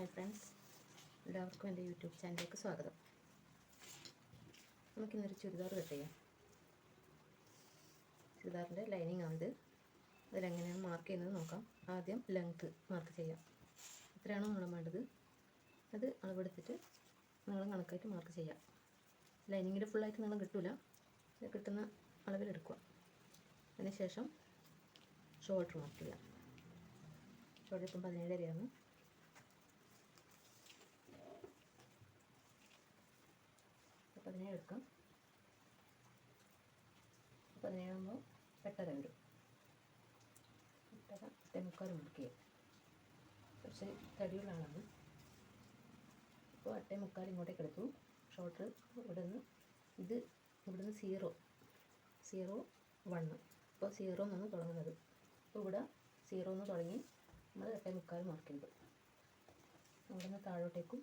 Hi friends എല്ലാവർക്കും എന്റെ YouTube ചാനലിലേക്ക് സ്വാഗതം. നമുക്കിന്നൊരു ചുരിദാർ കട്ട് ചെയ്യാം. ചുരിദാറിന്റെ ലൈനിങ് ആണിത്. അതിലെങ്ങനെയാണ് മാർക്ക് ചെയ്യുന്നത് നോക്കാം. ആദ്യം ലെങ്ത്ത് മാർക്ക് ചെയ്യാം. എത്രയാണോ നീളം വേണ്ടത്. അത് അളവെടുത്തിട്ട് നീളം കണക്കായിട്ട് മാർക്ക് ചെയ്യാം. ലൈനിങ്ങിൽ ഫുള്ളായിട്ട് നീളം കിട്ടില്ല കിട്ടുന്ന അളവിലെടുക്കുക അതിനുശേഷം ഷോൾഡർ മാർക്ക് ചെയ്യാം. ഷോൾഡർ ഇപ്പം പതിനേഴരയാണ് പതിനേഴ് എടുക്കാം. പതിനേഴാകുമ്പോൾ എട്ടര വരും. എട്ടര എട്ടേ മുക്കാൽ മുറിക്കുക പക്ഷേ തടിയുള്ള ആളാണ്. അപ്പോൾ എട്ടേ മുക്കാൽ ഇങ്ങോട്ടേക്ക് എടുത്തു. ഷോർട്ട് ഇവിടെ നിന്ന് ഇത് ഇവിടെ നിന്ന് സീറോ സീറോ വണ്ണ് ഇപ്പോൾ സീറോ എന്നാണ് തുടങ്ങുന്നത്. അപ്പോൾ ഇവിടെ സീറോ എന്ന് തുടങ്ങി നമ്മൾ എട്ടേ മുക്കാൽ മാർക്ക് ചെയ്തു. അവിടെ നിന്ന് താഴോട്ടേക്കും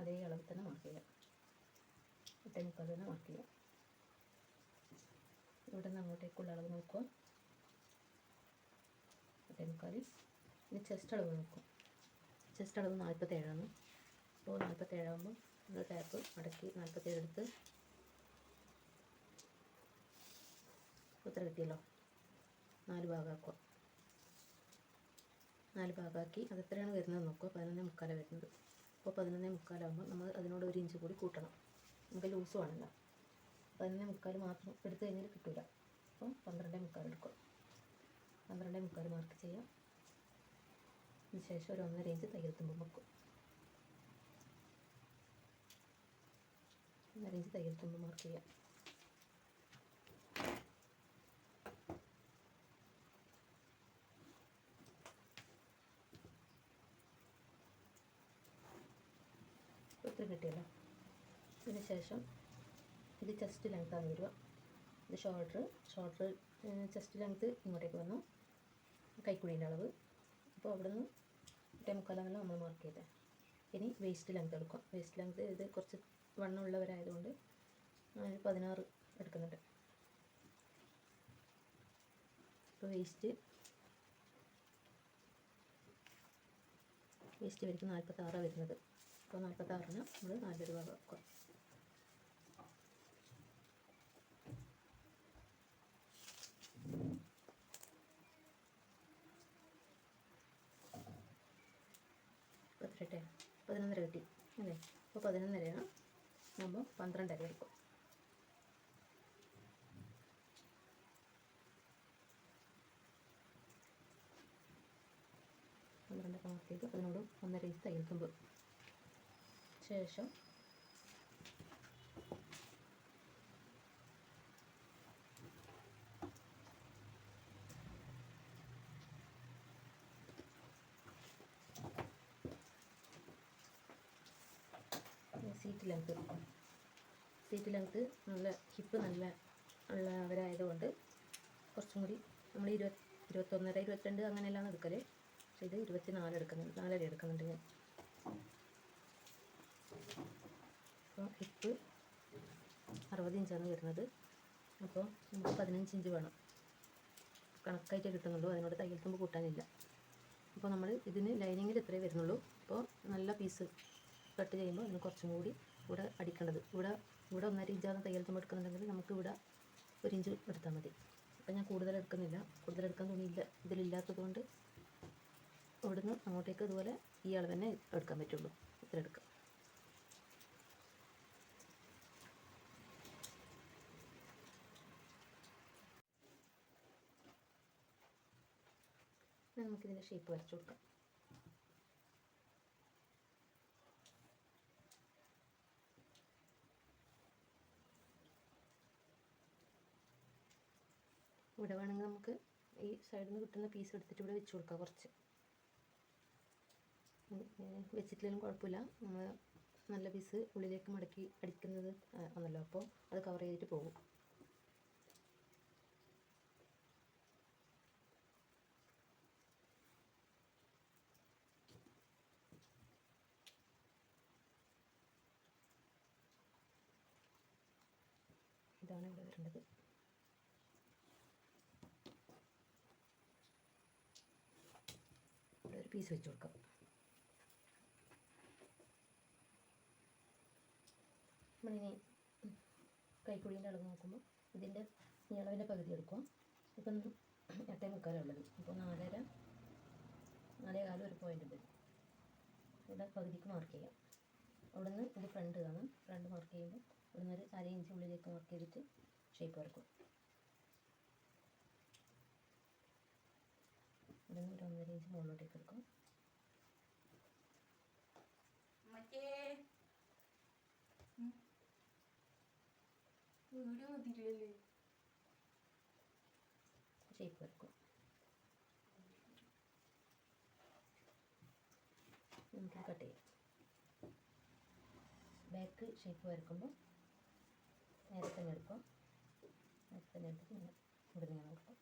അതേ അളവിൽ തന്നെ മാർക്ക് ചെയ്യാം. എട്ടേ തന്നെ മാർക്ക് ചെയ്യാം ഇവിടെ നിന്ന് അങ്ങോട്ടേക്കുള്ള അളവ് നോക്കുക എട്ടേ മുക്കാൽ ഇനി ചെസ്റ്റ് അളവ് നോക്കുക ചെസ്റ്റ് അളവ് നാൽപ്പത്തേഴാണ് അപ്പോൾ നാൽപ്പത്തേഴാകുമ്പോൾ നമ്മൾ ടാപ്പ് മടക്കി നാൽപ്പത്തേഴ് എടുത്ത് ഉത്തരം കിട്ടിയല്ലോ നാല് ഭാഗമാക്കുക. നാല് ഭാഗമാക്കി അത് എത്രയാണ് വരുന്നത് നോക്കുക. പതിനൊന്നേ മുക്കാലാണ് വരുന്നത്. അപ്പോൾ പതിനൊന്നേ മുക്കാലാകുമ്പോൾ നമ്മൾ അതിനോട് ഒരു ഇഞ്ച് കൂടി കൂട്ടണം. നമുക്ക് ലൂസ് വേണമല്ലോ പതിനൊന്നേ മുക്കാൽ മാത്രം എടുത്തു കഴിഞ്ഞാൽ കിട്ടില്ല അപ്പം പന്ത്രണ്ടേ മുക്കാൽ എടുക്കുക പന്ത്രണ്ടേ മുക്കാൽ മാർക്ക് ചെയ്യാം. അതിന് ശേഷം ഒരു ഒന്നര ഇഞ്ച് തയ്യൽ തുമ്പ് വെക്കും. ഒന്നര ഇഞ്ച് തയ്യൽ തുമ്പ് മാർക്ക് ചെയ്യാം. കിട്ടിയല്ലോ? അതിന് ശേഷം ഇത് ചെസ്റ്റ് ലെങ്ത്താണ് വരിക. ഇത് ഷോൾഡർ ഷോൾഡർ ചെസ്റ്റ് ലെങ്ത്ത് ഇങ്ങോട്ടേക്ക് വന്നു. കൈക്കുഴീന്റെ അളവ്. അപ്പോൾ അവിടെ നിന്ന് മുക്കാലാണല്ലോ നമ്മൾ മാർക്ക് ചെയ്തത് ഇനി വേസ്റ്റ് ലെങ്ത് എടുക്കാം വേസ്റ്റ് ലെങ്ത് ഇത് കുറച്ച് വണ്ണമുള്ളവരായതുകൊണ്ട് പതിനാറ് എടുക്കുന്നുണ്ട്. അപ്പോൾ വേസ്റ്റ് വേസ്റ്റ് വരിക്ക് നാൽപ്പത്താറാണ് വരുന്നത്. അപ്പോൾ നാൽപ്പത്താറിന് നമ്മൾ നാല് ഭാഗം വെക്കുക പത്തിരട്ടെ പതിനൊന്നര കിട്ടി അല്ലേ? അപ്പോൾ പതിനൊന്നരയാണ്. ആകുമ്പോൾ പന്ത്രണ്ടര എടുക്കും പന്ത്രണ്ടര മാർക്ക് ചെയ്ത് അതിനോട് ഒന്നര ഇഞ്ച് തയ്യൽ തുമ്പ് ശേഷം സീറ്റ് ലെങ്ത് സീറ്റ് ലെങ്ത് നല്ല ഹിപ്പ് നല്ല ഉള്ളവരായതുകൊണ്ട് കുറച്ചും കൂടി നമ്മൾ ഇരുപത് ഇരുപത്തൊന്നര ഇരുപത്തിരണ്ട് അങ്ങനെയെല്ലാം എടുക്കൽ പക്ഷേ ഇത് ഇരുപത്തി നാല് എടുക്കുന്നുണ്ട്. നാലര എടുക്കുന്നുണ്ട് ഞാൻ. അപ്പോൾ ഹിപ്പ് അറുപത് ഇഞ്ചാണ് വരുന്നത്. അപ്പോൾ നമുക്ക് പതിനഞ്ച് ഇഞ്ച് വേണം. കണക്കായിട്ട് കിട്ടുന്നുള്ളൂ. അതിനോട് തയ്യൽ തുമ്പ് കൂട്ടാനില്ല. അപ്പോൾ നമ്മൾ ഇതിന് ലൈനിങ്ങിൽ ഇത്രയേ വരുന്നുള്ളൂ. അപ്പോൾ നല്ല പീസ് കട്ട് ചെയ്യുമ്പോൾ അതിന് കുറച്ചും കൂടി ഇവിടെ അടിക്കേണ്ടത്. ഇവിടെ ഇവിടെ ഒന്നര ഇഞ്ചാണ് തയ്യൽ തുമ്പ് എടുക്കുന്നുണ്ടെങ്കിൽ നമുക്ക് ഇവിടെ ഒരു ഇഞ്ച് എടുത്താൽ മതി. അപ്പം ഞാൻ കൂടുതൽ എടുക്കുന്നില്ല. കൂടുതൽ എടുക്കാൻ തുണിയില്ല ഇതിലില്ലാത്തത് കൊണ്ട് ഇവിടുന്ന് അങ്ങോട്ടേക്ക് ഇതുപോലെ ഈ അളവ് തന്നെ എടുക്കാൻ പറ്റുള്ളൂ. ഇത്ര എടുക്കാം. നമുക്കിതിന്റെ ഷേപ്പ് വരച്ചു കൊടുക്കാം. ഇവിടെ വേണമെങ്കിൽ നമുക്ക് ഈ സൈഡിൽ നിന്ന് കിട്ടുന്ന പീസ് എടുത്തിട്ട് ഇവിടെ വെച്ച് കൊടുക്കാം കുറച്ച്. വെച്ചിട്ടില്ലെങ്കിലും കുഴപ്പമില്ല. നമ്മൾ നല്ല പീസ് ഉള്ളിലേക്ക് മടക്കി അടിക്കുന്നത് ആണല്ലോ. അപ്പോൾ അത് കവർ ചെയ്തിട്ട് പോകും. ഇതാണ് ഇവിടെ വരേണ്ടത്. പീസ് വെച്ച് കൊടുക്കാം. നമ്മളിനി കൈക്കുഴീന്റെ അളവ് നോക്കുമ്പോൾ ഇതിന്റെ നീളവിന്റെ പകുതി എടുക്കും. ഇപ്പം എട്ടേ മുക്കാലുള്ളത് ഇപ്പോൾ നാലര നാലേ കാലം ഒരു പോയിന്റ് ഉണ്ട്. ഇവിടെ പകുതിക്ക് മാർക്ക് ചെയ്യാം. അവിടുന്ന് ഇത് ഫ്രണ്ട് കാണാം. ഫ്രണ്ട് മാർക്ക് ചെയ്യുമ്പോൾ ഇവിടുന്ന് ഒരു അര ഇഞ്ച് ഉള്ളിലേക്ക് മാർക്ക് ചെയ്തിട്ട് ഷേപ്പ് വരക്കും ഇവിടുന്ന് ഒരു ഒന്നര ഇഞ്ച് മുകളിലോട്ടേക്ക് എടുക്കും വീഡിയോ ഷേപ്പ് വരക്കും നമുക്ക് കട്ട് ചെയ്യാം. ബാക്ക് ഷേപ്പ് വരക്കുമ്പോൾ നേരെ തന്നെ എടുക്കും. നേരെ തന്നെ എടുത്തിട്ട് ഇവിടെ നിന്ന്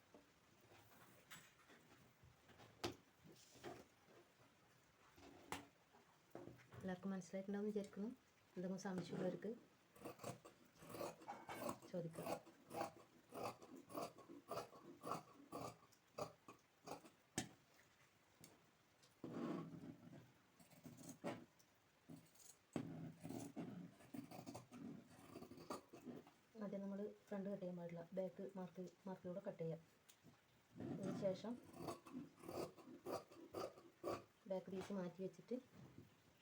എല്ലാവർക്കും മനസ്സിലായിട്ടുണ്ടാവും വിചാരിക്കുന്നു. എന്തെങ്കിലും സംശയമുള്ളവർക്ക് ചോദിക്കാം. ആദ്യം നമ്മൾ ഫ്രണ്ട് കട്ട് ചെയ്യാൻ പാടില്ല. ബാക്ക് മാർക്ക് മാർക്കിലൂടെ കട്ട് ചെയ്യാം. അതിനുശേഷം ബാക്ക് പീസ് മാറ്റി വെച്ചിട്ട്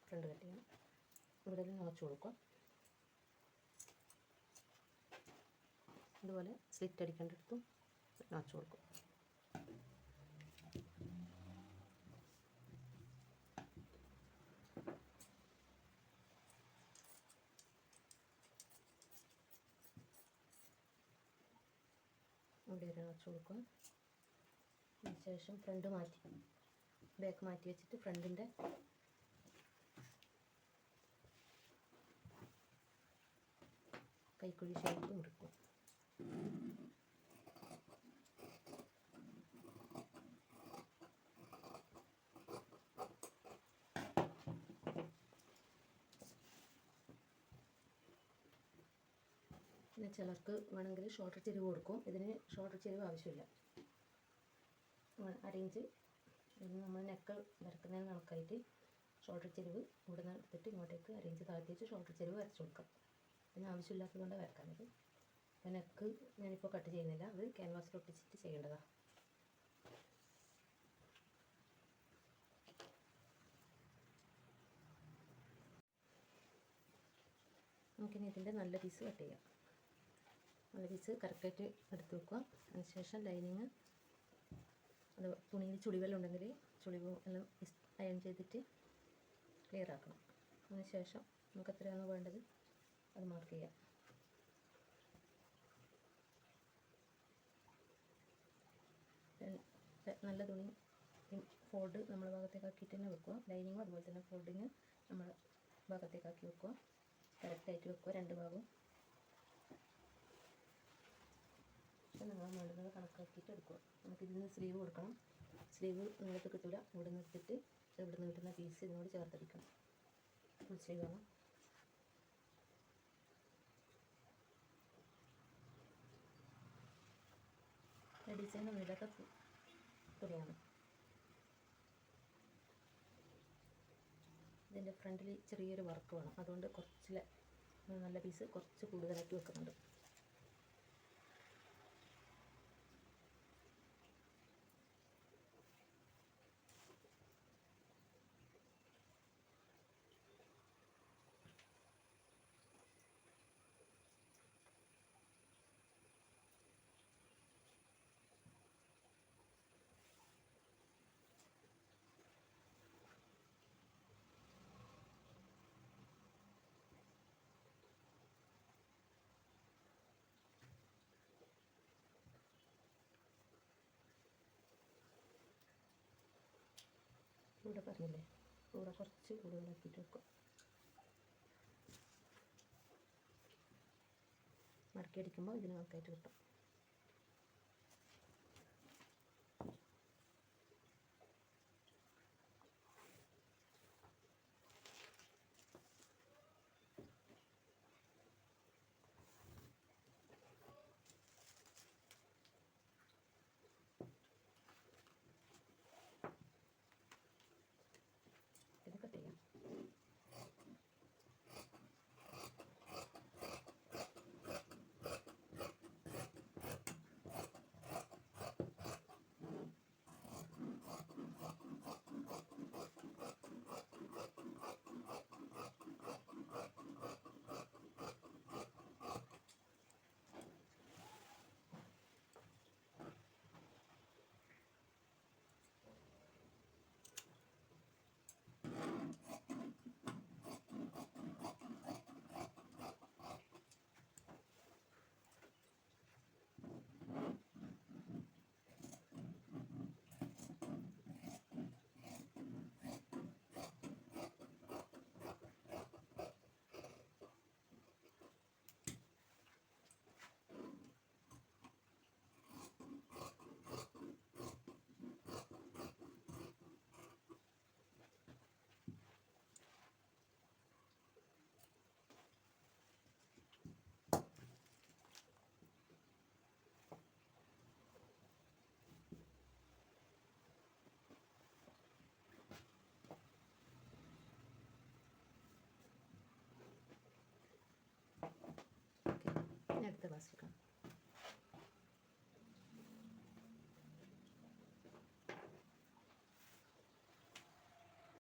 ഫ്രണ്ട് കട്ട് ഇവിടെ നിറച്ച് കൊടുക്കുക ഇതുപോലെ സ്ലിറ്റ് അടിക്കേണ്ടടുത്തും നിറച്ച് കൊടുക്കും. ഇവിടെ ഒരു നോച്ച് കൊടുക്കുക അതിന് ശേഷം ഫ്രണ്ട് മാറ്റി. ബാക്ക് മാറ്റി വെച്ചിട്ട് ഫ്രണ്ടിന്റെ കൈക്കുഴി ഷേപ്പ് മുറിക്കും പിന്നെ ചിലർക്ക് വേണമെങ്കിൽ ഷോർട്ട് ചെരുവ് കൊടുക്കും. ഇതിന് ഷോർട്ട് ചെരുവ് ആവശ്യമില്ല. അരയിഞ്ച് നമ്മൾ നെക്ക് വരക്കുന്നതിന് കണക്കായിട്ട് ഷോർട്ടർ ചെരുവ് ഇവിടെ നിന്ന് എടുത്തിട്ട് ഇങ്ങോട്ടേക്ക് അരയിഞ്ച് താഴ്ത്തി വെച്ച് ഷോർട്ടർ ചെരുവ് വരച്ച് കൊടുക്കാം. അതിന് ആവശ്യമില്ലാത്തത് കൊണ്ട് വരക്കുന്നത് നെക്ക് ഞാനിപ്പോൾ കട്ട് ചെയ്യുന്നില്ല. അത് ക്യാൻവാസിൽ ഒട്ടിച്ചിട്ട് ചെയ്യേണ്ടതാണ് നമുക്കിനി ഇതിന്റെ നല്ല പീസ് കട്ട് ചെയ്യാം. നല്ല പീസ് കറക്റ്റായിട്ട് എടുത്ത് വെക്കുക. അതിനുശേഷം ലൈനിങ് അത് തുണിയിൽ ചുളിവെല്ലാം ഉണ്ടെങ്കിൽ ചുളിവ് എല്ലാം അയൺ ചെയ്തിട്ട് ക്ലിയർ ആക്കണം. അതിനുശേഷം നമുക്ക് എത്രയാണോ വേണ്ടത്? അത് മാർക്ക് ചെയ്യാം. നല്ല തുണി ഫോൾഡ് നമ്മൾ ഭാഗത്തേക്ക് ആക്കിയിട്ട് തന്നെ വെക്കുക. ലൈനിങ്ങും അതുപോലെ തന്നെ ഫോൾഡിങ് നമ്മൾ ഭാഗത്തേക്ക് ആക്കി വെക്കുക. കറക്റ്റായിട്ട് വെക്കുക രണ്ട് ഭാഗവും. നിങ്ങൾ വേണ്ടുന്നത് കണക്കാക്കിയിട്ട് എടുക്കുക. നമുക്ക് ഇതിന് സ്ലീവ് കൊടുക്കണം. സ്ലീവ് നിങ്ങൾക്ക് കിട്ടില്ല ഇവിടെ നിന്ന് എടുത്തിട്ട് ഇവിടെ നിന്ന് കിട്ടുന്ന പീസ് ഇതിനോട് ചേർത്തടിക്കണം ഫുൾ സ്ലീവ് ആണ്? ഒന്നും ഇല്ലാത്ത തുണിയാണ് ഇതിന്റെ ഫ്രണ്ടിൽ ചെറിയൊരു വർക്ക് വേണം. അതുകൊണ്ട് കുറച്ചിലെ നല്ല പീസ് കുറച്ച് കൂടുതലാക്കി വെക്കുന്നുണ്ട്. ഇവിടെ പറഞ്ഞില്ലേ ഇവിടെ കുറച്ച് കൂടുതലാക്കിയിട്ട് വെക്കും. മടക്കി അടിക്കുമ്പോൾ ഇതിന് കണക്കായിട്ട് കിട്ടും ഇത് കട്ട് ചെയ്യാം ഓക്കെ ഇനി അടുത്ത ക്ലാസ് എടുക്കാം